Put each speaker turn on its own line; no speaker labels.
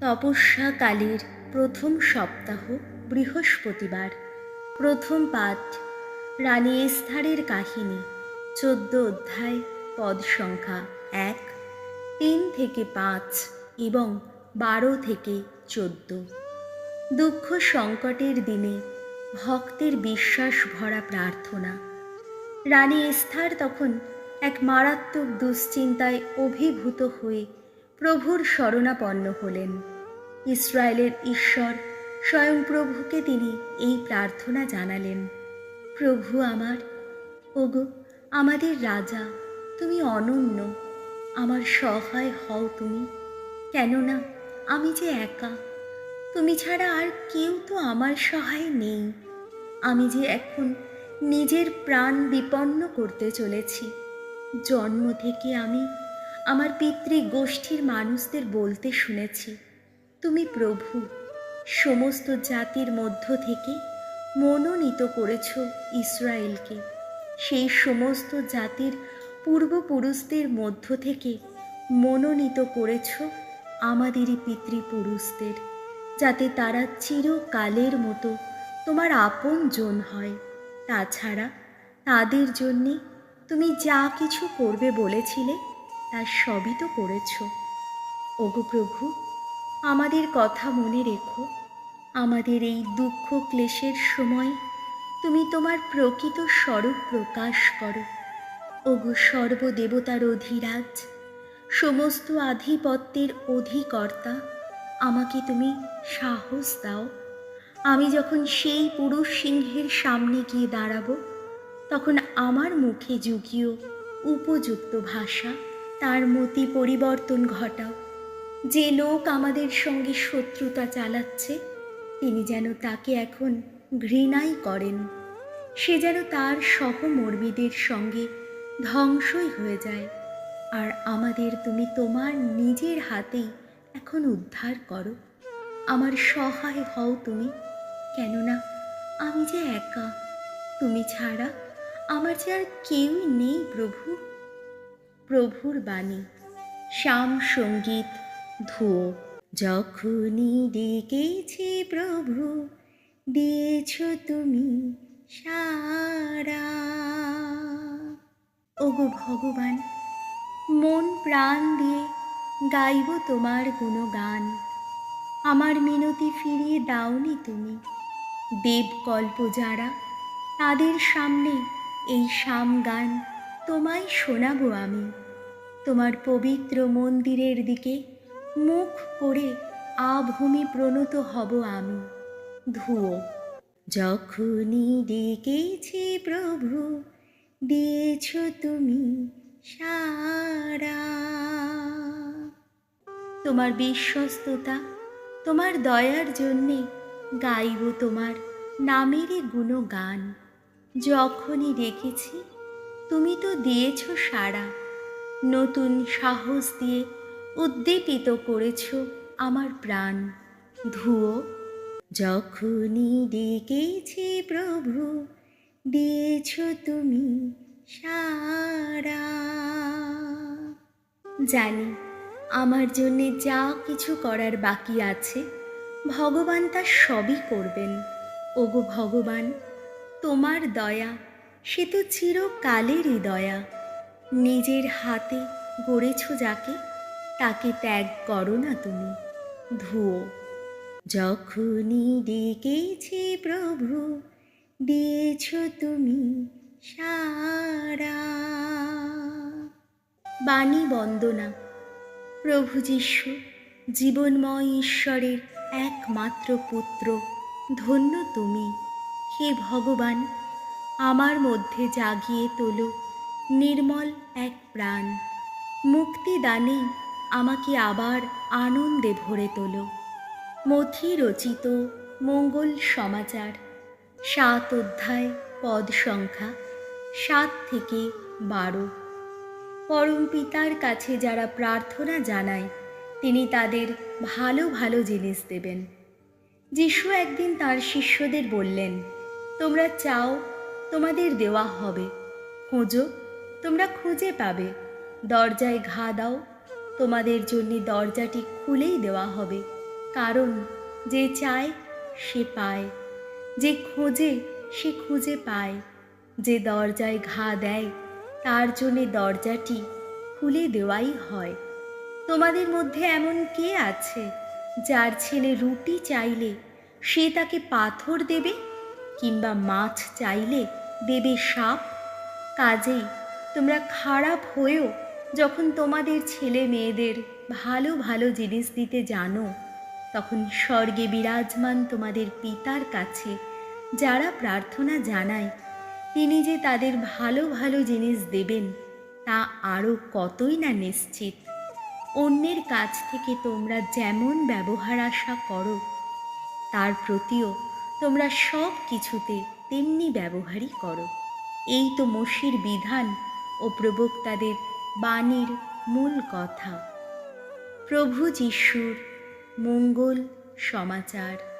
তপস্যাকালের প্রথম সপ্তাহ বৃহস্পতিবার। প্রথম পাঠ, রানী এস্থারের কাহিনী, চোদ্দ অধ্যায়, পদ সংখ্যা এক, তিন থেকে পাঁচ এবং বারো থেকে চোদ্দ। দুঃখ সংকটের দিনে ভক্তের বিশ্বাস ভরা প্রার্থনা। রানী এস্থার তখন এক মারাত্মক দুশ্চিন্তায় অভিভূত হয়ে প্রভুর শরণাপন্ন হলেন। ইসরায়েলের ঈশ্বর স্বয়ং প্রভুকে তিনি এই প্রার্থনা জানালেন, প্রভু আমার, ওগো, আমাদের রাজা, তুমি অনন্য, আমার সহায় হও তুমি। কেননা আমি যে একা, তুমি ছাড়া আর কেউ তো আমার সহায় নেই। আমি যে এখন নিজের প্রাণ বিপন্ন করতে চলেছি, জন্ম থেকে আমি আমার পিতৃ গোষ্ঠীর মানুষদের বলতে শুনেছি, তুমি প্রভু, সমস্ত জাতির মধ্য থেকে মনোনীত করেছ ইসরায়েলকে। সেই সমস্ত জাতির পূর্বপুরুষদের মধ্য থেকে মনোনীত করেছ আমাদেরই পিতৃপুরুষদের, যাতে তারা চিরকালের মতো তোমার আপন জন হয়। তাছাড়া তাদের জন্যে তুমি যা কিছু করবে বলেছিলে তা সবই তো করেছ। ওগো প্রভু, আমাদের কথা মনে রেখো। আমাদের এই দুঃখ ক্লেশের সময় তুমি তোমার প্রকৃত স্বরূপ প্রকাশ করো। ওগো সর্বদেবতার অধিরাজ, সমস্ত আধিপত্যের অধিকর্তা, আমাকে তুমি সাহস দাও। আমি যখন সেই পুরুষ সিংহের সামনে গিয়ে দাঁড়াবো, তখন আমার মুখে যুগীয় উপযুক্ত ভাষা তার মতি পরিবর্তন ঘটাও। যে লোক আমাদের সঙ্গে শত্রুতা চালাচ্ছে, তিনি যেন তাকে এখন ঘৃণাই করেন। সে যেন তার সহমর্মীদের সঙ্গে ধ্বংসই হয়ে যায়। আর আমাদের তুমি তোমার নিজের হাতেই এখন উদ্ধার করো। আমার সহায় হও তুমি, কেননা আমি যে একা, তুমি ছাড়া আমার যে আর কেউই নেই প্রভু। প্রভুর বাণী। শ্যাম সংগীত, ধুয়ো। যখনই ডেকেছি প্রভু, দিয়েছ তুমি সারা। ওগো ভগবান, মন প্রাণ দিয়ে গাইব তোমার কোনো গান আমার মিনতি ফিরিয়ে দাওনি তুমি। দেবকল্প যারা, তাদের সামনে এই শাম গান তোমায় শোনাবো আমি। তোমার পবিত্র মন্দিরের দিকে মুখ করে আভূমি প্রণত হব আমি। ধুয়ো, যখনই ডেকেছি প্রভু, দিয়েছ তুমি সারা। তোমার বিশ্বস্ততা, তোমার দয়ার জন্যে গাইব তোমার নামেরই গুণগান। যখনই রেখেছি তুমি তো দিয়েছ সারা নতুন সাহস দিয়ে উদ্দীপিত করেছ আমার প্রাণ। ধুয়ো, যখনই ডেকেছি প্রভু, দিয়েছ তুমি সারা জানি, আমার জন্যে যা কিছু করার বাকি আছে, ভগবান তা সবই করবেন। ওগো ভগবান, তোমার দয়া সে তো চিরকালেরই দয়া নিজের হাতে গড়েছ যাকে, তাকে ত্যাগ করো না তুমি। ধুয়ো। যখনই ডেকেছে প্রভু, দিয়েছ তুমি সারা। বাণী বন্দনা। প্রভু যিশু, জীবনময় ঈশ্বরের একমাত্র পুত্র, ধন্য তুমি। হে ভগবান আমার মধ্যে জাগিয়ে তোলো নির্মল এক প্রাণ। মুক্তিদানে আমাকে আবার আনন্দে ভরে তোলো। মথি রচিত মঙ্গল সমাচার, সাত অধ্যায় পদ সংখ্যা, সাত থেকে বারো। পরম পিতার কাছে যারা প্রার্থনা জানায়, তিনি তাদের ভালো ভালো জিনিস দেবেন। যিশু একদিন তার শিষ্যদের বললেন, তোমরা চাও তোমাদের দেওয়া হবে। খোঁজো, তোমরা খুঁজে পাবে। দরজায় ঘা দাও, তোমাদের জন্য দরজাটি খুলেই দেওয়া হবে। কারণ যে চায়, সে পায়। যে খোঁজে, সে খুঁজে পায়। যে দরজায় ঘা দেয়, তার জন্যে দরজাটি খুলে দেওয়াই হয়। তোমাদের মধ্যে এমন কে আছে, যার ছেলে রুটি চাইলে সে তাকে পাথর দেবে? কিংবা মাছ চাইলে দেবে সাপ? কাজেই তোমরা খারাপ হয়েও যখন তোমাদের ছেলে মেয়েদের ভালো ভালো জিনিস দিতে জানো, তখন স্বর্গে বিরাজমান তোমাদের পিতার কাছে যারা প্রার্থনা জানায়, তিনি যে তাদের ভালো ভালো জিনিস দেবেন, তা আরও কতই না নিশ্চিত। অন্যের কাছ থেকে তোমরা যেমন ব্যবহার আশা করো, তার প্রতিও তোমরা সব কিছুতে তেমনি ব্যবহারই করো। এই তো মসির বিধান ও প্রবক্তাদের বাণীর মূল কথা। প্রভু যিশুর মঙ্গল সমাচার।